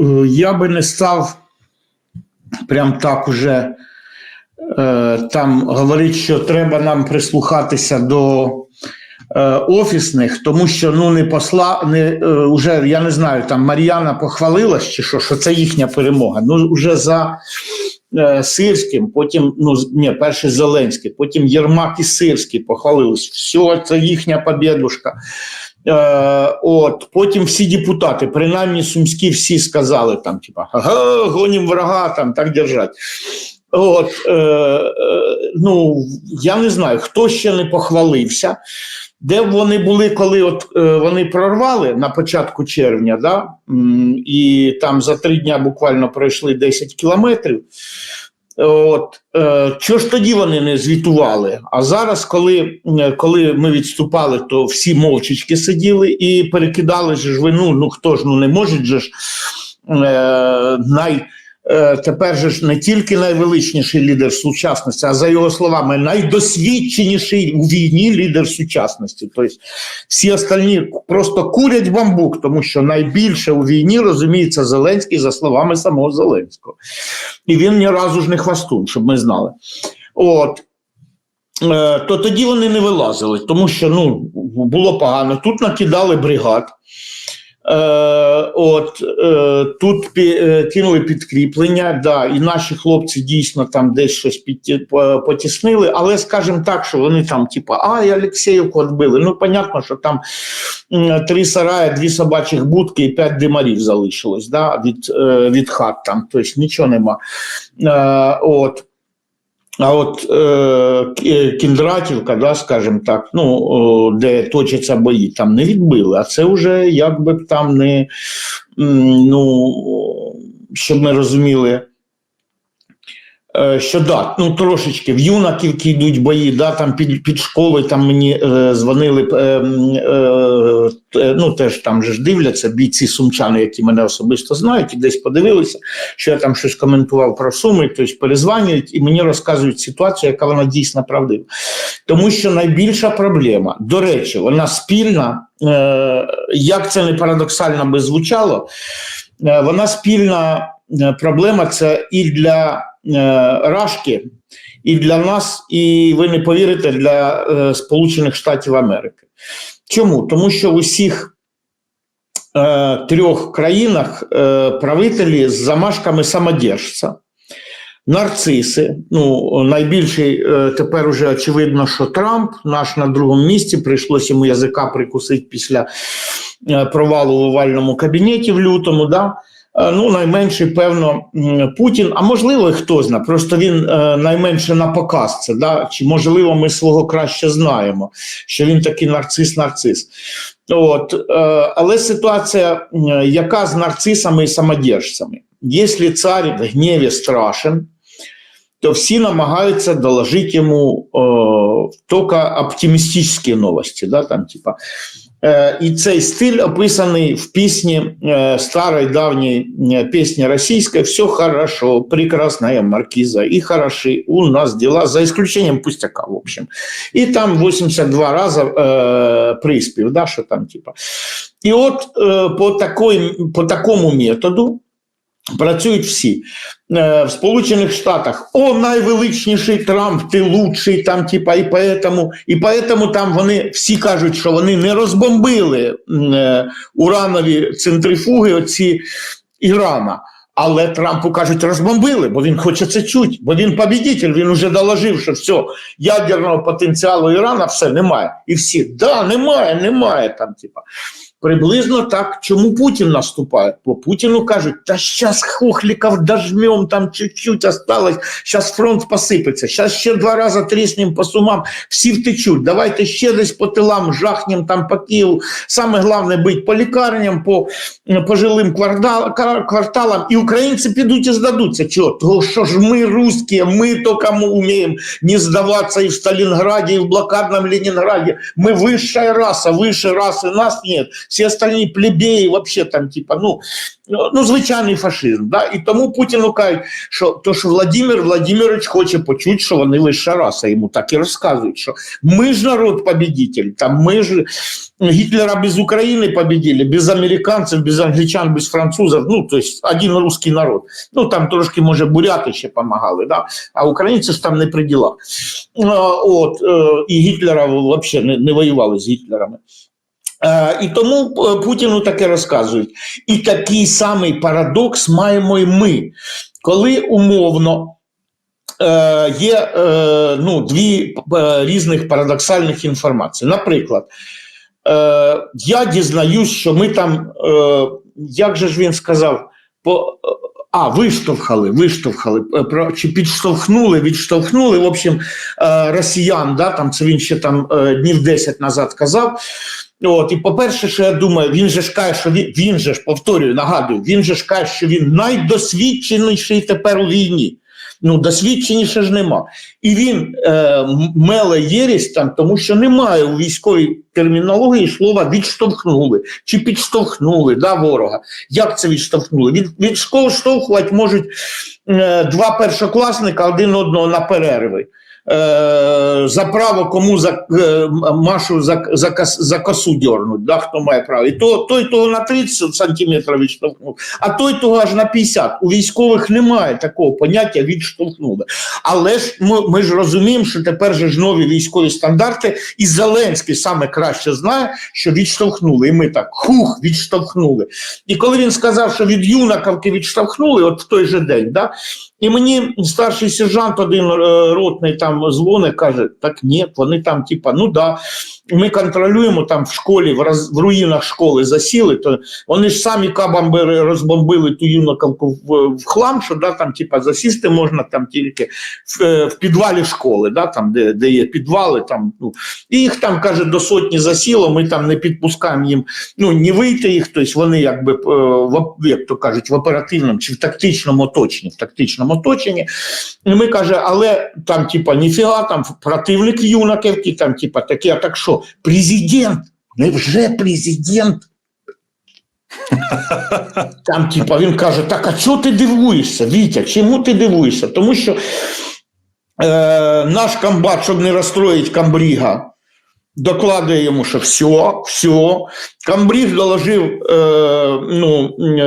е, я би не став прям так уже е, там говорити, що треба нам прислухатися до е, офісних, тому що ну не посла, не уже я не знаю, там Мар'яна похвалилась чи що, що це їхня перемога. Ну вже за Сирським, потім ну ні, перший Зеленський, потім Єрмак і Сирський похвалились. Все, це їхня побєдушка. Е, от, потім всі депутати, принаймні сумські, всі сказали там, типа, гонім врага, там так держать. От, е, е, ну, я не знаю, хто ще не похвалився. Де б вони були, коли от е, вони прорвали на початку червня, да? і там за три дня буквально пройшли 10 кілометрів. От е, чого ж тоді вони не звітували? А зараз, коли, е, коли ми відступали, то всі мовчечки сиділи і перекидали ж вину. Ну хто ж ну не може же ж е, най. Е, Тепер же ж не тільки найвеличніший лідер сучасності, а за його словами, найдосвідченіший у війні лідер сучасності. Тобто всі остальні просто курять бамбук, тому що найбільше у війні розуміється Зеленський за словами самого Зеленського. І він ні разу ж не хвастун, щоб ми знали. От. Е, То тоді вони не вилазили, тому що ну, було погано. Тут накидали бригад. Е, от, е, тут е, кинули підкріплення, да, і наші хлопці дійсно там десь щось потіснили, але скажімо так, що вони там, типу, ай, Олексіївку відбили. Ну, понятно, що там три сараї, дві собачих будки і п'ять димарів залишилось да, від, від хат там, тобто нічого нема. От. А от е, Кіндратівка, да, скажімо так, ну, де точаться бої, там не відбили, а це вже якби там не, ну, щоб ми розуміли, що да, ну трошечки в юнаківки йдуть бої, да, там під, під школою там мені е, дзвонили, е, е, е, ну теж там же ж дивляться бійці сумчани, які мене особисто знають, і десь подивилися, що я там щось коментував про суми, тобто перезванюють і мені розказують ситуацію, яка вона дійсно правдива. Тому що найбільша проблема, до речі, вона спільна, е, як це не парадоксально би звучало, е, вона спільна е, проблема це і для е, Рашки, і для нас, і ви не повірите, для е, Сполучених Штатів Америки. Чому? Тому що в усіх е, трьох країнах е, правителі з замашками самодержця. Нарциси, ну найбільший е, тепер уже очевидно, що Трамп наш на другому місці прийшлося йому язика прикусити після е, провалу в овальному кабінеті в лютому. Да? Е, Ну, найменший, певно, Путін, а можливо, хто знає, просто він е, найменше на показ це, да? чи можливо, ми свого краще знаємо, що він такий нарцис-нарцис. От, е, але ситуація, яка з нарцисами і самодержцями? Якщо цар в гніві страшен, то всі намагаються доложити йому тільки оптимістичні новості. Да, там, типа. Е, і цей стиль описаний в пісні старой старої давньої е, пісні російської «Все хорошо, прекрасная маркиза, и хороши у нас дела, за исключением пустяка, в общем. І там 82 рази е, приспів, да, що там, типа. І от е, по, такой, по такому методу працюють всі. Е, в Сполучених Штатах о, найвеличніший Трамп, ти лучший, там, типа, і поэтому, і поэтому там вони всі кажуть, що вони не розбомбили е, уранові центрифуги оці Ірана. Але Трампу кажуть, розбомбили, бо він хоче це чути, бо він побідитель, він вже доложив, що все, ядерного потенціалу Ірана все немає. І всі, да, немає, немає там, типа. Приблизно так, чому Путін наступає? По Путіну кажуть, та зараз хохліків дожмем, там чуть-чуть осталось, зараз фронт посипеться, зараз ще два рази тріснем по сумам, всі втечуть, давайте ще десь по тилам жахнем там по Києву. Саме головне бить по лікарням, по квартал, кварталам, і українці підуть і здадуться. Чого? Того, що ж ми, русські, ми то кому умеем не здаватися і в Сталінграді, і в блокадному Ленінграді. Ми вища раса, вище раси нас нет. Всі остальні плебеї, вообще там, типа, ну, ну, звичайний фашизм. Да? І тому Путіну кажуть, що то, що Владимир Владимирович хоче почути, що вони лише раса. Йому так і розказують, що ми ж народ победитель, там ми ж Гитлера без України победили, без американців, без англічан, без французів, ну, то есть один русский народ. Ну, там трошки, може, буряти ще помагали, да? а українці ж там не при ділах. От, і Гітлера взагалі не, не воювали з Гітлерами. Е, І тому е, Путіну таке розказують. І такий самий парадокс маємо і ми, коли умовно е, є ну, дві різних парадоксальних інформації. Наприклад, я дізнаюсь, що ми там, як же ж він сказав, по, а, виштовхали, виштовхали, чи підштовхнули, відштовхнули, в общем, росіян, да, там це він ще там днів 10 назад казав. От, і по-перше, що я думаю, він же ж каже, що він, він же ж повторюю, нагадую, він же ж каже, що він найдосвідченіший тепер у війні. Ну, досвідченіше ж нема. І він е, меле єрість там, тому що немає у військовій термінології слова відштовхнули чи підштовхнули да, ворога. Як це відштовхнули? Від, відштовхувати можуть е, два першокласника один одного на перерви. Е, за право кому за е, Машу за, за, за косу дьорнуть, да, хто має право. І то, той того на 30 сантиметрів відштовхнув, а той того аж на 50. У військових немає такого поняття відштовхнули. Але ж ми, ми ж розуміємо, що тепер же ж нові військові стандарти, і Зеленський саме краще знає, що відштовхнули. І ми так хух, відштовхнули. І коли він сказав, що від юнаковки відштовхнули, от в той же день, да, і мені старший сержант один е, ротний там дзвонить, каже: так ні, вони там, типа, ну да, ми контролюємо там в школі, в, роз, в руїнах школи засіли, то вони ж самі кабамбери розбомбили ту юнаковку в, в хлам, що да, там, типа, засісти можна там тільки в, е, в підвалі школи, да, там, де, де є підвали, там, ну, і їх там, каже, до сотні засіло, ми там не підпускаємо їм, ну, не вийти їх, тобто вони, якби, е, в, як то кажуть, в оперативному чи в тактичному оточенні, в тактичному оточенні. І ми каже, але там, типа, ніфіга, там противник юнаківки, там, типа, таке, а так що, президент, невже президент? Там, типа, він каже: так, а чого ти дивуєшся, Вітя? Чому ти дивуєшся? Тому що е, наш комбат, щоб не розстроїть комбріга, докладує йому, що все, все. Камбріг доложив е, ну, е,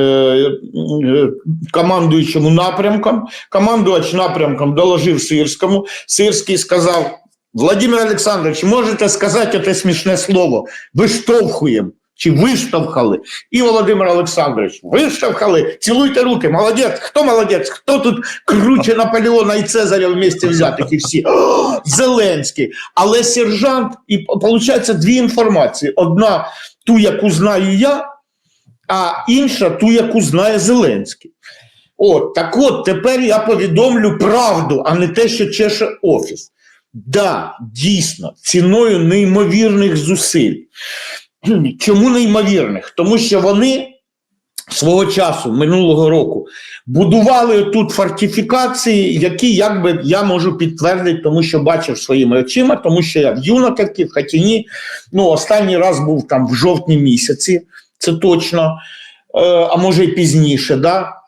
е, командуючому напрямком, командувач напрямком доложив Сирському. Сирський сказав: Владимир Олександрович, можете сказати це смішне слово? Виштовхуємо. Чи виштовхали? І Володимир Олександрович, виштовхали, цілуйте руки, молодець. Хто молодець? Хто тут круче Наполеона і Цезаря вместе взятих і всі? О, Зеленський. Але сержант, і виходить дві інформації: одна ту, яку знаю я, а інша ту, яку знає Зеленський. От так от тепер я повідомлю правду, а не те, що чеше офіс. Да, дійсно, ціною неймовірних зусиль. Чому неймовірних? Тому що вони свого часу, минулого року, будували тут фортифікації, які якби я можу підтвердити, тому що бачив своїми очима, тому що я в Юнаковці, в Хатіні, ну, останній раз був там в жовтні місяці, це точно, е, а може й пізніше, да?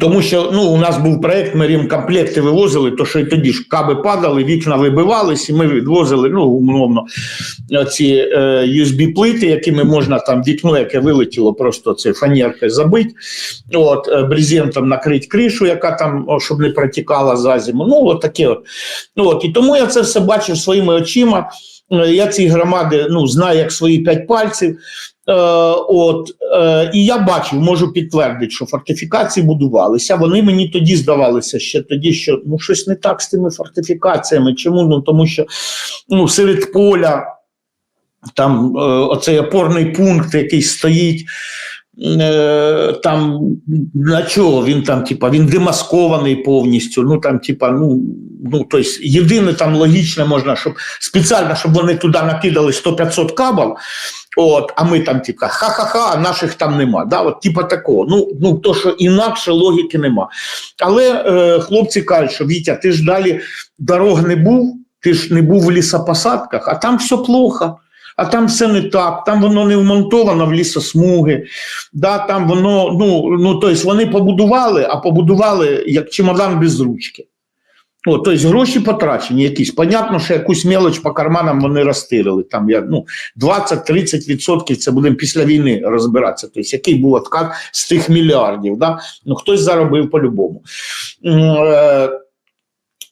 Тому що ну, у нас був проєкт, ми рімкомплекти вивозили, то що і тоді ж каби падали, вікна вибивались, і ми відвозили, ну, умовно, ці е, USB-плити, якими можна там вікно, яке вилетіло, просто це фанеркою забити, от, е, брезентом накрити кришу, яка там, щоб не протікала за зиму. Ну, от таке от. Ну, от. І тому я це все бачив своїми очима. Е, Я ці громади ну, знаю як свої п'ять пальців. Е, от, е, і я бачив, можу підтвердити, що фортифікації будувалися. Вони мені тоді здавалися ще тоді, що ну, щось не так з тими фортифікаціями. Чому? Ну, тому що ну, серед поля там е, оцей опорний пункт, який стоїть. Там на чого він там, типа, він демаскований повністю. Ну там, типа, ну, ну тобто, єдине там логічне можна, щоб спеціально, щоб вони туди накидали 100-500 кабел, От, а ми там, типа, ха-ха-ха, наших там нема. Да? От, типа такого. Ну, ну, то, що інакше логіки нема. Але е, хлопці кажуть, що Вітя, ти ж далі дорог не був, ти ж не був в лісопосадках, а там все плохо. А там все не так, там воно не вмонтовано в лісосмуги, да, там воно, ну, ну тобто вони побудували, а побудували як чемодан без ручки. О, тобто гроші потрачені якісь. Понятно, що якусь мелоч по карманам вони розтирили. Там я, ну, 20-30% це будемо після війни розбиратися. Тобто, який був откат з тих мільярдів. Да? Ну, хтось заробив по-любому.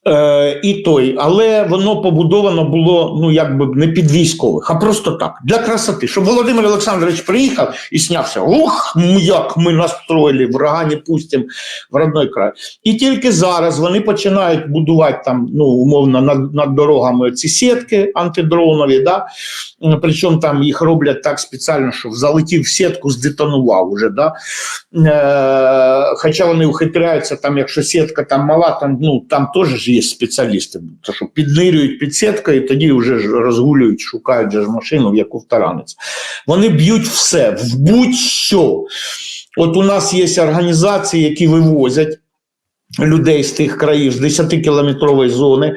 Е, і той, але воно побудовано було ну якби не під військових, а просто так для красоти. Щоб Володимир Олександрович приїхав і снявся. Ух, як ми настроїли, врага не пустимо в родной край. І тільки зараз вони починають будувати там, ну умовно, над, над дорогами ці сітки антидронові. Да? Причому там їх роблять так спеціально, що залетів в сітку, здетонував уже. Да? Е, хоча вони ухитряються, там, якщо сітка там мала, там, ну, там теж є спеціалісти, то що піднирюють під сітка і тоді вже ж розгулюють, шукають же ж машину, в яку втаранець. Вони б'ють все, в будь-що. От у нас є організації, які вивозять. Людей з тих країв з 10-кілометрової зони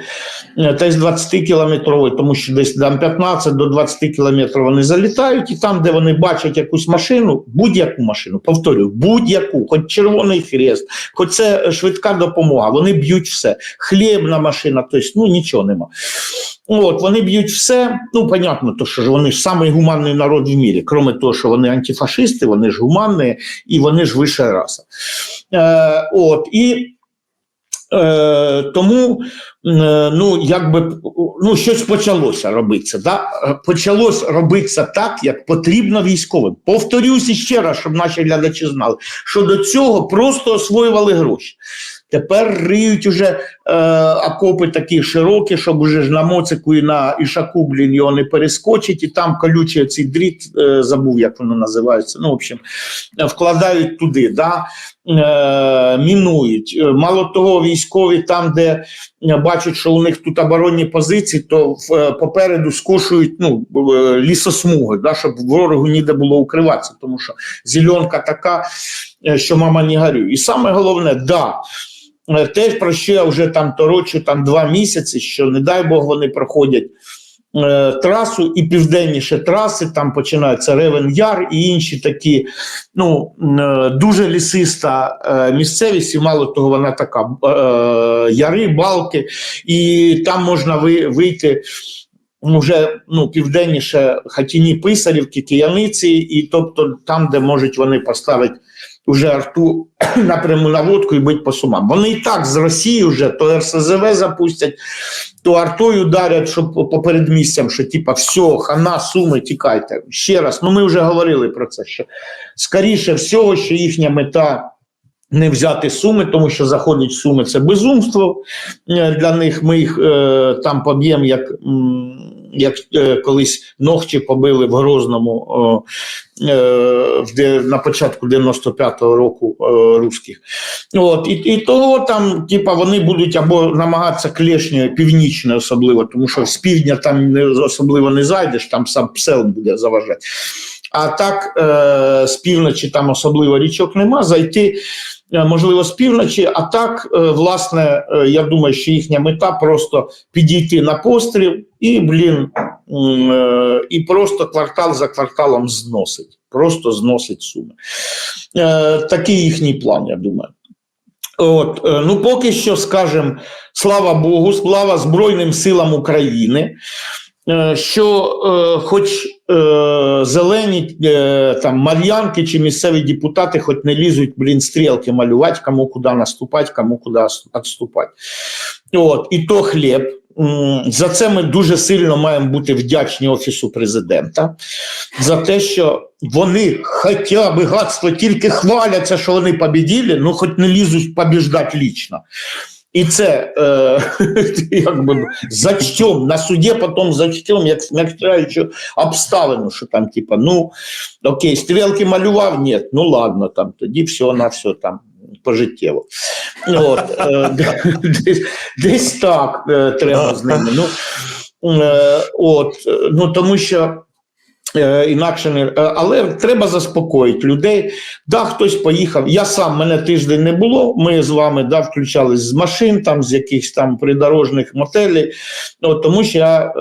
е, та й з 20-кілометрової, тому що десь там 15 до 20 кілометрів вони залітають, і там, де вони бачать якусь машину, будь-яку машину, повторюю, будь-яку, хоч червоний хрест, хоч це швидка допомога, вони б'ють все. Хлібна машина, тобто ну нічого нема. От, вони б'ють все. Ну, понятно, то що ж вони ж самий гуманний народ в мірі. Кроме того, що вони антифашисти, вони ж гуманні і вони ж вища раса. Е, от, і Е, тому е, ну, якби, ну, щось почалося робитися. Да? Е, Почалось робитися так, як потрібно військовим. Повторюся ще раз, щоб наші глядачі знали, що до цього просто освоювали гроші. Тепер риють уже е, окопи такі широкі, щоб уже ж на моцику і на ішаку, блін, його не перескочить, і там колючий цей дріт, е, забув, як воно називається. Ну, в общем, вкладають туди, да? е, мінують. Е, Мало того, військові там, де бачать, що у них тут оборонні позиції, то е, попереду скошують ну, е, лісосмуги, да? щоб ворогу ніде було укриватися, тому що зеленка така, е, що мама не горює. І саме головне, да. Е, Те, про що я вже там торочу там два місяці, що не дай Бог вони проходять е, трасу і південніше траси, там починаються Ревен Яр і інші такі, ну е, дуже лісиста е, місцевість, і мало того, вона така е, яри, балки, і там можна ви, вийти. Вже ну, південніше хатіні Писарівки, Кияниці, і тобто там, де можуть вони поставити вже арту напряму наводку і бить по сумам. Вони і так з Росії вже то РСЗВ запустять, то артою дарять, щоб по передмістям, що типа все, хана, суми, тікайте. Ще раз, ну ми вже говорили про це. що Скоріше всього, що їхня мета. Не взяти суми, тому що заходять суми це безумство е, для них. Ми їх е, там поб'ємо, як як е, колись ногті побили в Грозному е, де, на початку 95-го року е, русських. От, і, і того там, типа, вони будуть або намагатися клешньою, північною особливо, тому що з півдня там не, особливо не зайдеш, там сам псел буде заважати. А так е, з півночі там особливо річок нема, зайти. е, Можливо, з півночі, а так, е, власне, я думаю, що їхня мета просто підійти на постріл і, блін, і просто квартал за кварталом зносить. Просто зносить суми. Такий їхній план, я думаю. От, ну, поки що скажемо, слава Богу, слава Збройним силам України. Е, Що, е, хоч е, зелені там мар'янки чи місцеві депутати, хоч не лізуть, блін, стрілки малювати, кому куди наступати, кому куди відступати. От, і то хліб. За це ми дуже сильно маємо бути вдячні Офісу президента за те, що вони хоча б гадство тільки хваляться, що вони побіділи, ну хоч не лізуть побіждати лічно. І це е, якби зачтем, на суді потім зачтем, як смягчаючу обставину, що там, типа, ну, окей, стрілки малював, ні, ну ладно, там, тоді все на все там пожиттєво. От, е, десь, десь так е, треба з ними. Ну, е, от, ну, тому що Інакше не е, але треба заспокоїти людей. Да, хтось поїхав. Я сам мене тиждень не було. Ми з вами да, включались з машин, там з якихось там придорожних мотелів. От, тому що я, е,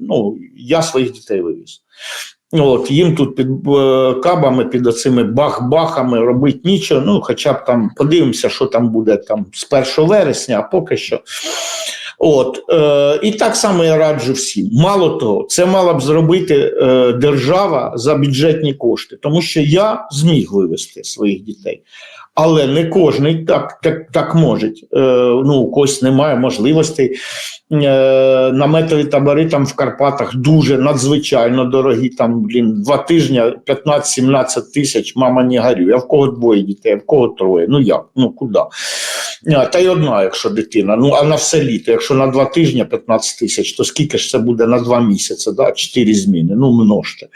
ну, я своїх дітей вивіз. От, їм тут під е, кабами, під оцими бах-бахами робити нічого. Ну, хоча б там подивимося, що там буде там з 1 вересня, а поки що. От, е, і так само я раджу всім. Мало того, це мала б зробити е, держава за бюджетні кошти, тому що я зміг вивезти своїх дітей. Але не кожен так, так, так може. Е, ну, у когось немає можливостей. Е, наметові табори там в Карпатах дуже надзвичайно дорогі. Там, блін, два тижні 15-17 тисяч, мама не горює. А в кого двоє дітей, а в кого троє. Ну як? Ну куди? Та й одна, якщо дитина. Ну а на все літо, якщо на два тижні 15 тисяч, то скільки ж це буде на два місяці? Да? Чотири зміни. Ну множте.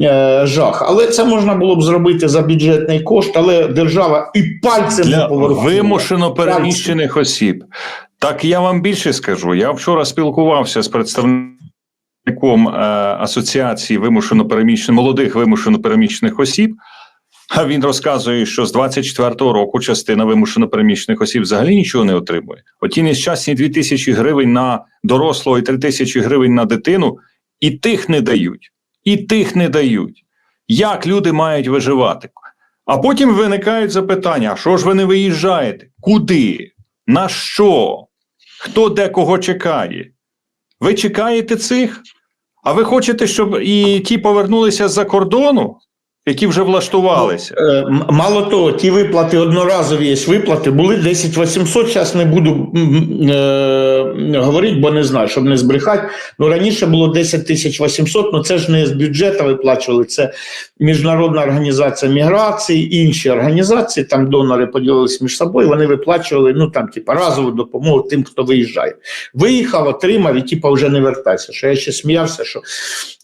Е, жах. Але це можна було б зробити за бюджетний кошт, але держава і пальцем не для поворухнула. вимушено переміщених осіб. Так я вам більше скажу. Я вчора спілкувався з представником е, асоціації вимушено переміщених молодих вимушено переміщених осіб. А він розказує, що з 24-го року частина вимушено переміщених осіб взагалі нічого не отримує. Оті нещасні 2 тисячі гривень на дорослого і 3 тисячі гривень на дитину, і тих не дають, і тих не дають. Як люди мають виживати? А потім виникають запитання: а що ж ви не виїжджаєте? Куди? На що? Хто де кого чекає? Ви чекаєте цих? А ви хочете, щоб і ті повернулися з-за кордону, які вже влаштувалися? Е, Мало того, ті виплати одноразові є виплати, були 10 800, зараз не буду е, говорити, бо не знаю, щоб не збрехати. Ну, раніше було 10 800, ну це ж не з бюджету виплачували, це Міжнародна організація міграції, інші організації, там донори поділилися між собою, вони виплачували, ну там, типа, разову допомогу тим, хто виїжджає. Виїхав, отримав і типа вже не вертайся. Що я ще сміявся, що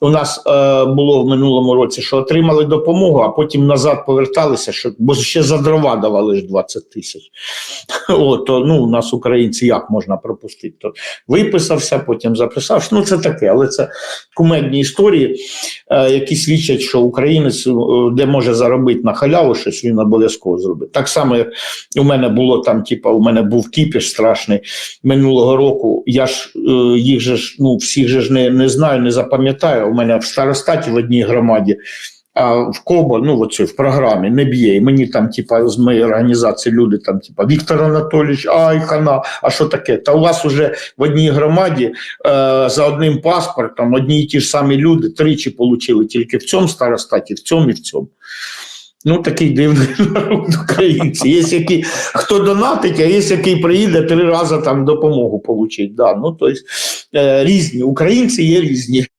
у нас е, було в минулому році, що отримали допомогу, а потім назад поверталися, що, бо ще за дрова давали ж 20 тисяч. О, то, ну, у нас українці як можна пропустити? То виписався, потім записався. Ну, це таке, але це кумедні історії, е, які свідчать, що українець, е, де може заробити на халяву щось, він обов'язково зробить. Так само, як у мене було там, типа, у мене був кіпіш страшний минулого року. Я ж е, їх же ж, ну, всіх же ж не, не знаю, не запам'ятаю. У мене в старостаті в одній громаді. В Кобо, ну оце в програмі не б'є. І мені там, типа, з моєї організації люди там, типа, Віктор Анатолійович, ай, хана, а що таке? Та у вас уже в одній громаді е, за одним паспортом одні і ті ж самі люди тричі отримали тільки в цьому старостаті, в цьому і в цьому. Ну, такий дивний народ українці. Є які, хто донатить, а є який приїде три рази там допомогу отримати. Да. Ну, тобто, е, різні. Українці є різні.